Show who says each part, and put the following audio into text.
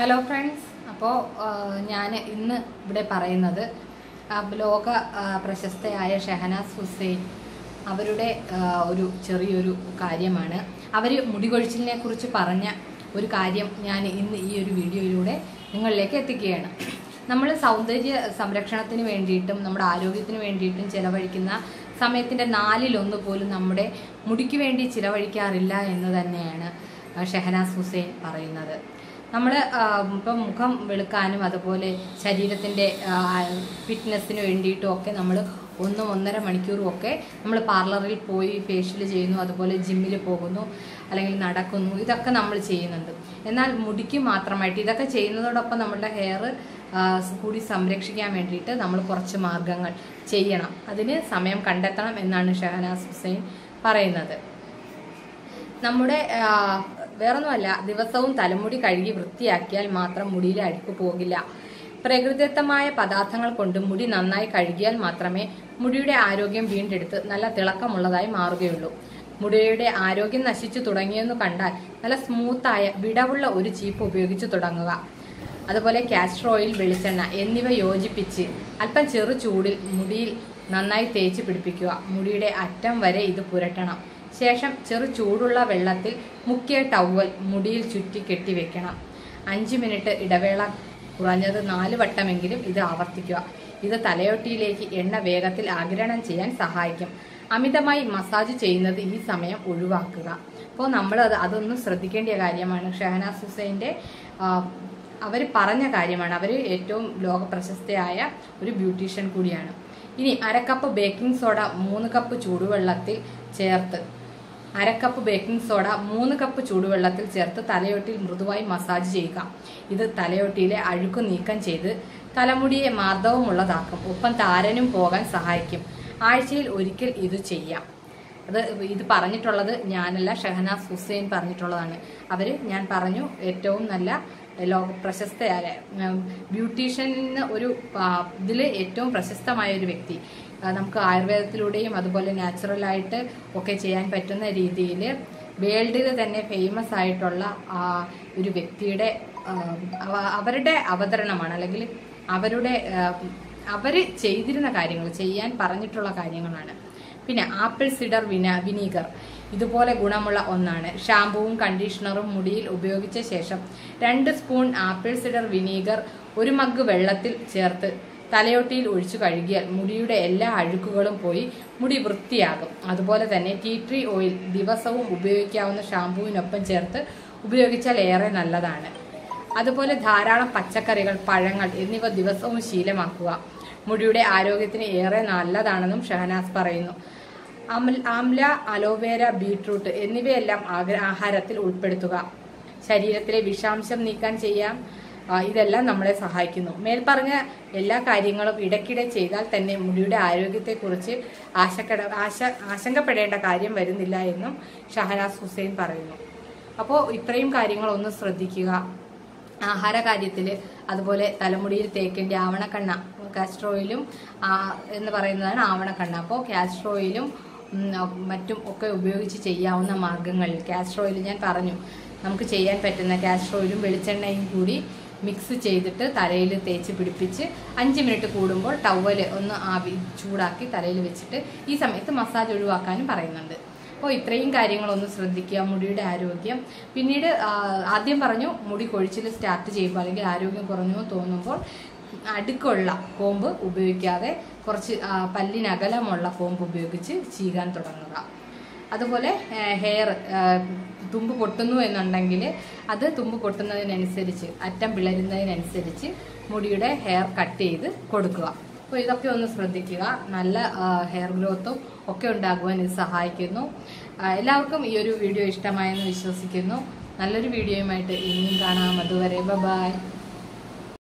Speaker 1: Hello friends അപ്പോൾ ഞാൻ ഇന്ന് ഇവിടെ പറയുന്നത് ലോക പ്രശസ്തയായ ഷെഹനാസ് ഹുസൈൻ അവരുടെ ഒരു ചെറിയൊരു കാര്യമാണ്. അവർ മുടികൊഴിച്ചിലിനെ കുറിച്ച് പറഞ്ഞ ഒരു കാര്യം ഞാൻ ഇന്ന് ഈ ഒരു വീഡിയോയിലൂടെ നിങ്ങളിലേക്ക് എത്തിക്കുകയാണ്. നമ്മൾ സൗന്ദര്യ സംരക്ഷണത്തിന് വേണ്ടിയിട്ടും നമ്മുടെ ആരോഗ്യത്തിന് വേണ്ടിയിട്ടും ചിലവഴിക്കുന്ന സമയത്തിന്റെ നാലിലൊന്ന് പോലും നമ്മുടെ മുടിക്ക് വേണ്ടി ചിലവഴിക്കാറില്ല എന്ന് തന്നെയാണ് ഷെഹനാസ് ഹുസൈൻ പറയുന്നത്. നമ്മൾ ഇപ്പം മുഖം വെളുക്കാനും അതുപോലെ ശരീരത്തിന്റെ ഫിറ്റ്നസ്സിന് വേണ്ടിയിട്ടും ഒക്കെ നമ്മൾ ഒന്നും ഒന്നര മണിക്കൂറും ഒക്കെ നമ്മൾ പാർലറിൽ പോയി ഫേഷ്യൽ ചെയ്യുന്നു അതുപോലെ ജിമ്മിൽ പോകുന്നു അല്ലെങ്കിൽ നടക്കുന്നു ഇതൊക്കെ നമ്മൾ ചെയ്യുന്നുണ്ട്. എന്നാൽ മുടിക്ക് മാത്രമായിട്ട് ഇതൊക്കെ ചെയ്യുന്നതോടൊപ്പം നമ്മളുടെ ഹെയർ കൂടി സംരക്ഷിക്കാൻ വേണ്ടിയിട്ട് നമ്മൾ കുറച്ച് മാർഗങ്ങൾ ചെയ്യണം. അതിന് സമയം കണ്ടെത്തണം എന്നാണ് ഷഹനാസ് ഹുസൈൻ പറയുന്നത്. നമ്മുടെ വേറൊന്നുമല്ല ദിവസവും തലമുടി കഴുകി വൃത്തിയാക്കിയാൽ മാത്രം മുടിയിലെ അഴുക്ക് പോകില്ല. പ്രകൃതിദത്തമായ പദാർത്ഥങ്ങൾ കൊണ്ട് മുടി നന്നായി കഴുകിയാൽ മാത്രമേ മുടിയുടെ ആരോഗ്യം വീണ്ടെടുത്ത് നല്ല തിളക്കമുള്ളതായി മാറുകയുള്ളൂ. മുടിയുടെ ആരോഗ്യം നശിച്ചു തുടങ്ങിയെന്ന് കണ്ടാൽ നല്ല സ്മൂത്തായ വിടവുള്ള ഒരു ചീപ്പ് ഉപയോഗിച്ച് തുടങ്ങുക. അതുപോലെ കാസ്റ്റർ ഓയിൽ വെളിച്ചെണ്ണ എന്നിവ യോജിപ്പിച്ച് അല്പം ചെറു ചൂടിൽ മുടിയിൽ നന്നായി തേച്ച് പിടിപ്പിക്കുക. മുടിയുടെ അറ്റം വരെ ഇത് പുരട്ടണം. ശേഷം ചെറു ചൂടുള്ള വെള്ളത്തിൽ മുക്കിയ ടവൽ മുടിയിൽ ചുറ്റി കെട്ടിവെക്കണം അഞ്ച് മിനിറ്റ് ഇടവേള കുറഞ്ഞത് നാല് വട്ടമെങ്കിലും ഇത് ആവർത്തിക്കുക. ഇത് തലയോട്ടിയിലേക്ക് എണ്ണ വേഗത്തിൽ ആഗിരണം ചെയ്യാൻ സഹായിക്കും. അമിതമായി മസാജ് ചെയ്യുന്നത് ഈ സമയം ഒഴിവാക്കുക. അപ്പോൾ നമ്മൾ അത് അതൊന്നും ശ്രദ്ധിക്കേണ്ട കാര്യമാണ്. ഷഹനാസ് ഹുസൈന്റെ അവർ പറഞ്ഞ കാര്യമാണ്. അവർ ഏറ്റവും ലോക പ്രശസ്തയായ ഒരു ബ്യൂട്ടീഷ്യൻ കൂടിയാണ്. ഇനി അരക്കപ്പ് ബേക്കിംഗ് സോഡ മൂന്ന് കപ്പ് ചൂടുവെള്ളത്തിൽ ചേർത്ത് അരക്കപ്പ് ബേക്കിംഗ് സോഡ മൂന്ന് കപ്പ് ചൂടുവെള്ളത്തിൽ ചേർത്ത് തലയോട്ടിൽ മൃദുവായി മസാജ് ചെയ്യുക. ഇത് തലയോട്ടിയിലെ അഴുക്ക് നീക്കം ചെയ്ത് തലമുടിയെ മാർദ്ദവമുള്ളതാക്കും ഒപ്പം താരനും പോകാൻ സഹായിക്കും. ആഴ്ചയിൽ ഒരിക്കൽ ഇത് ചെയ്യാം. അത് ഇത് പറഞ്ഞിട്ടുള്ളത് ഞാനല്ല ഷഹനാസ് ഹുസൈൻ പറഞ്ഞിട്ടുള്ളതാണ്. അവർ ഞാൻ പറഞ്ഞു ഏറ്റവും നല്ല ലോക പ്രശസ്തയായ ബ്യൂട്ടീഷ്യന് ഒരു ഇതിൽ ഏറ്റവും പ്രശസ്തമായ ഒരു വ്യക്തി. നമുക്ക് ആയുർവേദത്തിലൂടെയും അതുപോലെ നാച്ചുറലായിട്ട് ഒക്കെ ചെയ്യാൻ പറ്റുന്ന രീതിയിൽ വേൾഡിൽ തന്നെ ഫേമസ് ആയിട്ടുള്ള ഒരു വ്യക്തിയുടെ അവരുടെ അവതരണമാണ്. അല്ലെങ്കിൽ അവരുടെ അവർ ചെയ്തിരുന്ന കാര്യങ്ങൾ ചെയ്യാൻ പറഞ്ഞിട്ടുള്ള കാര്യങ്ങളാണ്. പിന്നെ ആപ്പിൾ സിഡർ വിന വിനീഗർ. ഇതുപോലെ ഗുണമുള്ള ഒന്നാണ്. ഷാമ്പുവും കണ്ടീഷണറും മുടിയിൽ ഉപയോഗിച്ച ശേഷം രണ്ട് സ്പൂൺ ആപ്പിൾ സിഡർ വിനീഗർ ഒരു മഗ് വെള്ളത്തിൽ ചേർത്ത് തലയോട്ടിയിൽ ഒഴിച്ചു കഴുകിയാൽ മുടിയുടെ എല്ലാ അഴുക്കുകളും പോയി മുടി വൃത്തിയാകും. അതുപോലെ തന്നെ ടീ ട്രീ ഓയിൽ ദിവസവും ഉപയോഗിക്കാവുന്ന ഷാമ്പുവിനൊപ്പം ചേർത്ത് ഉപയോഗിച്ചാൽ ഏറെ നല്ലതാണ്. അതുപോലെ ധാരാളം പച്ചക്കറികൾ പഴങ്ങൾ എന്നിവ ദിവസവും ശീലമാക്കുക. മുടിയുടെ ആരോഗ്യത്തിന് ഏറെ നല്ലതാണെന്നും ഷഹനാസ് പറയുന്നു. ആംല അലോവേര ബീട്രൂട്ട് എന്നിവയെല്ലാം ആഹാരത്തിൽ ഉൾപ്പെടുത്തുക. ശരീരത്തിലെ വിഷാംശം നീക്കാൻ ചെയ്യാം. ഇതെല്ലാം നമ്മളെ സഹായിക്കുന്നു. മേൽപ്പറഞ്ഞ എല്ലാ കാര്യങ്ങളും ഇടയ്ക്കിടെ ചെയ്താൽ തന്നെ മുടിയുടെ ആരോഗ്യത്തെക്കുറിച്ച് ആശക്കട ആശ ആശങ്കപ്പെടേണ്ട കാര്യം വരുന്നില്ല എന്നും ഷഹനാസ് ഹുസൈൻ പറയുന്നു. അപ്പോൾ ഇത്രയും കാര്യങ്ങളൊന്ന് ശ്രദ്ധിക്കുക. ആഹാര കാര്യത്തിൽ അതുപോലെ തലമുടിയിൽ തേക്കേണ്ട ആവണക്കണ്ണ കാസ്ട്രോയിലും എന്ന് പറയുന്നതാണ് ആവണക്കണ്ണ. അപ്പോൾ കാസ്ട്രോയിലും മറ്റും ഒക്കെ ഉപയോഗിച്ച് ചെയ്യാവുന്ന മാർഗങ്ങളിൽ കാസ്റ്റർ ഓയിൽ ഞാൻ പറഞ്ഞു. നമുക്ക് ചെയ്യാൻ പറ്റുന്ന കാസ്റ്റർ ഓയിലും വെളിച്ചെണ്ണയും കൂടി മിക്സ് ചെയ്തിട്ട് തലയിൽ തേച്ച് പിടിപ്പിച്ച് അഞ്ച് മിനിറ്റ് കൂടുമ്പോൾ ടവൽ ഒന്ന് ആവി ചൂടാക്കി തലയിൽ വെച്ചിട്ട് ഈ സമയത്ത് മസാജ് ഒഴിവാക്കാനും പറയുന്നുണ്ട്. അപ്പോൾ ഇത്രയും കാര്യങ്ങളൊന്ന് ശ്രദ്ധിക്കുക മുടിയുടെ ആരോഗ്യം. പിന്നീട് ആദ്യം പറഞ്ഞു മുടി കൊഴിച്ചിൽ സ്റ്റാർട്ട് ചെയ്യുമ്പോൾ അല്ലെങ്കിൽ ആരോഗ്യം കുറഞ്ഞു തോന്നുമ്പോൾ അടുക്കുള്ള കോമ്പ് ഉപയോഗിക്കാതെ കുറച്ച് പല്ലിനകലമുള്ള കോമ്പ് ഉപയോഗിച്ച് ചീകാൻ തുടങ്ങുക. അതുപോലെ ഹെയർ തുമ്പ് പൊട്ടുന്നു എന്നുണ്ടെങ്കിൽ അത് തുമ്പ് പൊട്ടുന്നതിനനുസരിച്ച് അറ്റം പിളരുന്നതിനനുസരിച്ച് മുടിയുടെ ഹെയർ കട്ട് ചെയ്ത് കൊടുക്കുക. അപ്പോൾ ഇതൊക്കെ ഒന്ന് ശ്രദ്ധിക്കുക. നല്ല ഹെയർ ഗ്രോത്തും ഒക്കെ ഉണ്ടാകുവാൻ ഇത് സഹായിക്കുന്നു. എല്ലാവർക്കും ഈ ഒരു വീഡിയോ ഇഷ്ടമായെന്ന് വിശ്വസിക്കുന്നു. നല്ലൊരു വീഡിയോയുമായിട്ട് ഇനിയും കാണാം. അതുവരെ ബൈ.